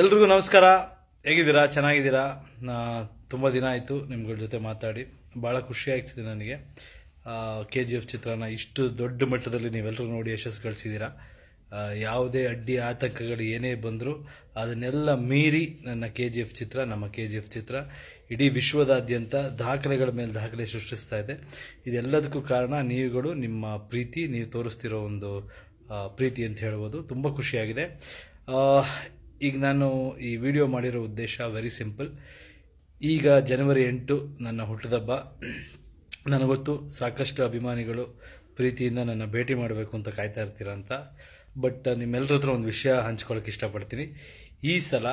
ಎಲ್ರಿಗೂ ನಮಸ್ಕಾರ. ಹೇಗಿದ್ದೀರಾ? ಚೆನ್ನಾಗಿದ್ದೀರಾ? ತುಂಬ ದಿನ ಆಯಿತು ನಿಮ್ಗಳ ಜೊತೆ ಮಾತಾಡಿ. ಭಾಳ ಖುಷಿ ಆಗ್ತಿದೆ ನನಗೆ. ಕೆ ಜಿ ಎಫ್ ಚಿತ್ರನ ಇಷ್ಟು ದೊಡ್ಡ ಮಟ್ಟದಲ್ಲಿ ನೀವೆಲ್ಲರೂ ನೋಡಿ ಯಶಸ್ಸು ಗಳಿಸಿದ್ದೀರಾ. ಯಾವುದೇ ಅಡ್ಡಿ ಆತಂಕಗಳು ಏನೇ ಬಂದರೂ ಅದನ್ನೆಲ್ಲ ಮೀರಿ ನನ್ನ ಕೆ ಜಿ ಎಫ್ ಚಿತ್ರ, ನಮ್ಮ ಕೆ ಜಿ ಎಫ್ ಚಿತ್ರ ಇಡೀ ವಿಶ್ವದಾದ್ಯಂತ ದಾಖಲೆಗಳ ಮೇಲೆ ದಾಖಲೆ ಸೃಷ್ಟಿಸ್ತಾ ಇದೆ. ಇದೆಲ್ಲದಕ್ಕೂ ಕಾರಣ ನೀವುಗಳು ನಿಮ್ಮ ಪ್ರೀತಿ, ನೀವು ತೋರಿಸ್ತಿರೋ ಒಂದು ಪ್ರೀತಿ ಅಂತ ಹೇಳ್ಬೋದು. ತುಂಬ ಖುಷಿಯಾಗಿದೆ. ಈಗ ನಾನು ಈ ವಿಡಿಯೋ ಮಾಡಿರೋ ಉದ್ದೇಶ ವೆರಿ ಸಿಂಪಲ್ ಈಗ ಜನವರಿ ಎಂಟು ನನ್ನ ಹುಟ್ಟುಹಬ್ಬ ನನಗೊತ್ತು ಸಾಕಷ್ಟು ಅಭಿಮಾನಿಗಳು ಪ್ರೀತಿಯಿಂದ ನನ್ನ ಭೇಟಿ ಮಾಡಬೇಕು ಅಂತ ಕಾಯ್ತಾ ಇರ್ತೀರ ಅಂತ. ಬಟ್ ನಿಮ್ಮೆಲ್ಲರ ಹತ್ರ ಒಂದು ವಿಷಯ ಹಂಚ್ಕೊಳ್ಳೋಕೆ ಇಷ್ಟಪಡ್ತೀನಿ. ಈ ಸಲ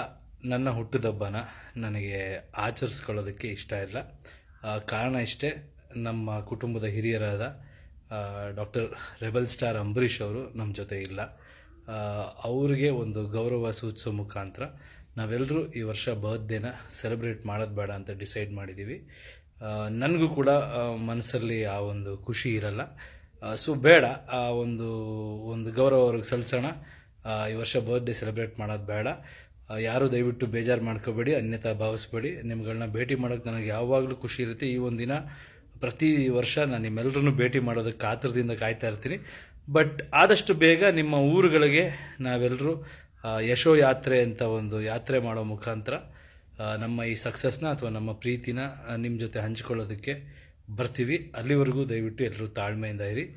ನನ್ನ ಹುಟ್ಟುಹಬ್ಬನ ನನಗೆ ಆಚರಿಸ್ಕೊಳ್ಳೋದಕ್ಕೆ ಇಷ್ಟ ಇಲ್ಲ. ಕಾರಣ ಇಷ್ಟೇ, ನಮ್ಮ ಕುಟುಂಬದ ಹಿರಿಯರಾದ ಡಾಕ್ಟರ್ ರೆಬಲ್ ಸ್ಟಾರ್ ಅಂಬರೀಷ್ ಅವರು ನಮ್ಮ ಜೊತೆ ಇಲ್ಲ. ಅವ್ರಿಗೆ ಒಂದು ಗೌರವ ಸೂಚಿಸೋ ಮುಖಾಂತರ ನಾವೆಲ್ಲರೂ ಈ ವರ್ಷ ಬರ್ತ್ಡೇನ ಸೆಲೆಬ್ರೇಟ್ ಮಾಡೋದು ಬೇಡ ಅಂತ ಡಿಸೈಡ್ ಮಾಡಿದ್ದೀವಿ ನನಗೂ ಕೂಡ ಮನಸ್ಸಲ್ಲಿ ಆ ಒಂದು ಖುಷಿ ಇರಲ್ಲ. ಸೊ ಬೇಡ, ಆ ಒಂದು ಒಂದು ಗೌರವ ಅವ್ರಿಗೆ ಸಲ್ಲಿಸೋಣ. ಈ ವರ್ಷ ಬರ್ತ್ಡೇ ಸೆಲೆಬ್ರೇಟ್ ಮಾಡೋದು ಬೇಡ. ಯಾರೂ ದಯವಿಟ್ಟು ಬೇಜಾರು ಮಾಡ್ಕೋಬೇಡಿ ಅನ್ಯತಾ ಭಾವಿಸ್ಬೇಡಿ. ನಿಮ್ಗಳನ್ನ ಭೇಟಿ ಮಾಡೋಕ್ಕೆ ನನಗೆ ಯಾವಾಗಲೂ ಖುಷಿ ಇರುತ್ತೆ. ಈ ಒಂದು ದಿನ ಪ್ರತಿ ವರ್ಷ ನಾನು ನಿಮ್ಮೆಲ್ಲರನ್ನು ಭೇಟಿ ಮಾಡೋದಕ್ಕೆ ಕಾತರದಿಂದ ಕಾಯ್ತಾ ಇರ್ತೀನಿ. ಬಟ್ ಆದಷ್ಟು ಬೇಗ ನಿಮ್ಮ ಊರುಗಳಿಗೆ ನಾವೆಲ್ಲರೂ ಯಶೋ ಯಾತ್ರೆ ಅಂತ ಒಂದು ಯಾತ್ರೆ ಮಾಡೋ ಮುಖಾಂತರ ನಮ್ಮ ಈ ಸಕ್ಸಸ್ನ ಅಥವಾ ನಮ್ಮ ಪ್ರೀತಿನ ನಿಮ್ಮ ಜೊತೆ ಹಂಚ್ಕೊಳ್ಳೋದಕ್ಕೆ ಬರ್ತೀವಿ. ಅಲ್ಲಿವರೆಗೂ ದಯವಿಟ್ಟು ಎಲ್ಲರೂ ತಾಳ್ಮೆಯಿಂದ ಇರಿ.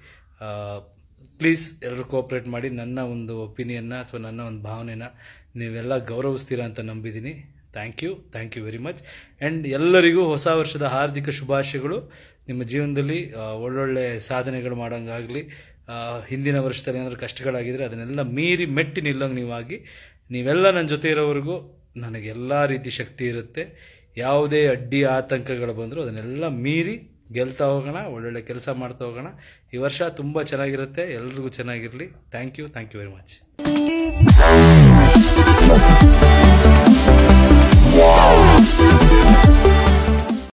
ಪ್ಲೀಸ್ ಎಲ್ಲರೂ ಕೋಆಪ್ರೇಟ್ ಮಾಡಿ ನನ್ನ ಒಂದು ಒಪಿನಿಯನ್ನ ಅಥವಾ ನನ್ನ ಒಂದು ಭಾವನೆನ ನೀವೆಲ್ಲ ಗೌರವಿಸ್ತೀರಾ ಅಂತ ನಂಬಿದ್ದೀನಿ. Thank you thank you very much and ಎಲ್ಲರಿಗೂ ಹೊಸ ವರ್ಷದ ಹಾರ್ದಿಕ ಶುಭಾಶಯಗಳು. ನಿಮ್ಮ ಜೀವನದಲ್ಲಿ ಒಳ್ಳೊಳ್ಳೆ ಸಾಧನೆಗಳು ಮಾಡೋಂಗಾಗಲಿ ಹಿಂದಿನ ವರ್ಷದಲ್ಲಿ ಏನಾದರೂ ಕಷ್ಟಗಳಾಗಿದ್ದರೆ ಅದನ್ನೆಲ್ಲ ಮೀರಿ ಮೆಟ್ಟಿ ನಿಲ್ಲಂಗೆ ನೀವಾಗಿ, ನೀವೆಲ್ಲ ನನ್ನ ಜೊತೆ ಇರೋವರೆಗೂ ನನಗೆ ಎಲ್ಲ ರೀತಿ ಶಕ್ತಿ ಇರುತ್ತೆ. ಯಾವುದೇ ಅಡ್ಡಿ ಆತಂಕಗಳು ಬಂದರೂ ಅದನ್ನೆಲ್ಲ ಮೀರಿ ಗೆಲ್ತಾ ಹೋಗೋಣ, ಒಳ್ಳೊಳ್ಳೆ ಕೆಲಸ ಮಾಡ್ತಾ ಹೋಗೋಣ. ಈ ವರ್ಷ ತುಂಬ ಚೆನ್ನಾಗಿರುತ್ತೆ. ಎಲ್ರಿಗೂ ಚೆನ್ನಾಗಿರಲಿ. Thank you thank you very much